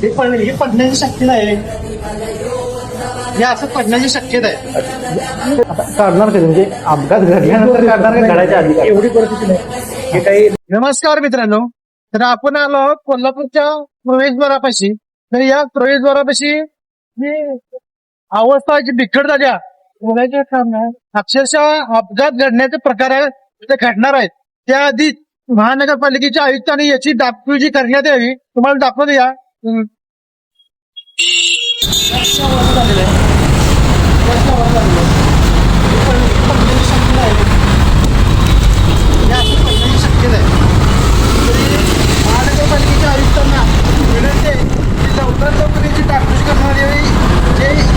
हे पण हे पडण्याची शक्यता आहे. हे असं पडण्याची शक्यता आहे. आता काढणार कधी म्हणजे अपघात घडल्यानंतर काढणार का घडायच्या आधी काढणार? एवढी परिस्थिती नाही. हे काही नमस्कार मित्रांनो. तर आपण आलो आहोत कोल्हापूरच्या प्रवेशद्वारापाशी तर या प्रवेशद्वारापाशी अवस्था जी बिकट झाल्या बोलायच्या काम नाही अक्षरशः अपघात घडण्याचे प्रकार घडणार आहेत. त्याआधी महानगरपालिकेच्या आयुक्तांनी याची डागडुजी करण्यात यावी. तुम्हाला दाखवतो या. झालेला आहे.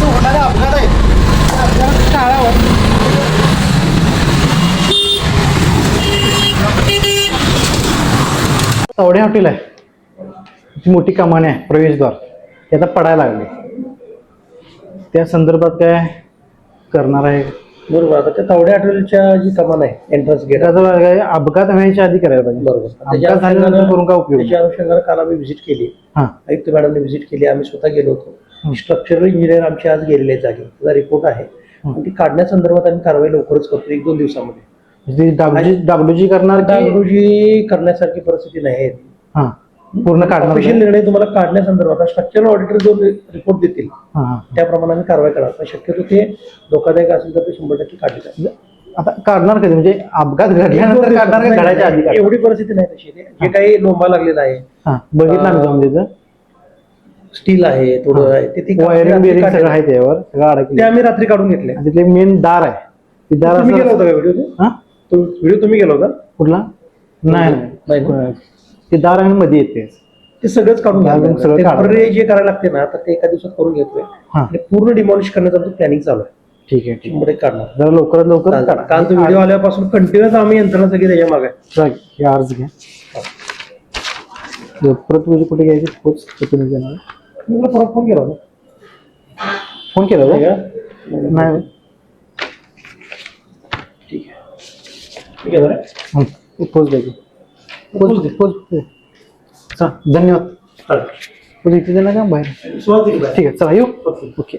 होणारे आहेत तावडे हॉटेल आहे ती मोठी कमानी आहे प्रवेशद्वार ते आता पडायला लागले. त्या संदर्भात काय करणार आहे? बरोबर आता त्या तावड्या हॉटेलच्या जी कमान आहे एंट्रन्स गेट त्याचं काय अपघात व्हायच्या आधी करायला पाहिजे. बरोबर. त्याच्या अपघात झाल्यानंतर करून काय उपयोग? त्याच्या अनुषंगाने काल आम्ही व्हिजिट केली हा. आयुक्त मॅडमने व्हिजिट केली आम्ही स्वतः गेलो. होतो. स्ट्रक्चरल इंजिनियर आमचे आज गेलेले जागी. त्याचा रिपोर्ट आहे. आणि ती काढण्यासंदर्भात आम्ही कारवाई लवकरच करतो एक दोन दिवसामध्ये. ती डागडुजी डागडुजी करणार की डागडुजी करण्यासारखी परिस्थिती नाही आहे. हा. पूर्ण काढणार ऑफिशियल? निर्णय तुम्हाला काढण्यासंदर्भात स्ट्रक्चरल ऑडिटर जो रिपोर्ट देतील. त्याप्रमाणे आम्ही कारवाई करणार. पण शक्यतो ते धोकादायक असेल तर ते शंभर टक्के काढले जाईल आता काढणार कधी? म्हणजे अपघात घडल्यानंतर काढणार का घडायच्या आधी काढणार? एवढी परिस्थिती नाही तशी. जे काही लोंबा लागलेला आहे. हा. बघितलं आम्ही जाऊन तिथं. स्टील आहे थोडं आहे ते- ते वायरिंग काढलेलं सगळं आहे त्यावर सगळं ते अडकलं आम्ही रात्री काढून घेतले. आणि तिथले मेन दार आहे. ते दार तुम्ही असं होता व्हिडिओ? हा? व्हिडिओ तुम्ही गेला होता? कुठला? नाही नाही. नाही. ते दार आणि मध्ये येते. ते सगळंच काढून घेतलं. सगळं काढून. जे करायला लागते ना तर ते एका दिवसात करून घेतोय. हा. आणि पूर्ण डिमॉलिश करण्याचं आमचं प्लॅनिंग चालू आहे. ठीक आहे ठीक शंभर टक्के काढणार. आहे जरा लवकरात लवकर काढा. काल तो व्हिडिओ आल्यापासून कंटिन्युअस आम्ही यंत्रणा सगळी त्याच्यामागे. आहे. चला, हे अर्ज घ्या. परत तुझी कुठे घ्यायची? पोच तुम्ही देणार मी तुला परत फोन केला होता. फोन केला नाही का? नाही. ठीक आहे. ठीक आहे बरं हं, पोच द्यायची दे दे. चला धन्यवाद. पोच इथे देणार का? बाहेर. ठीक आहे चला येऊ. ओके.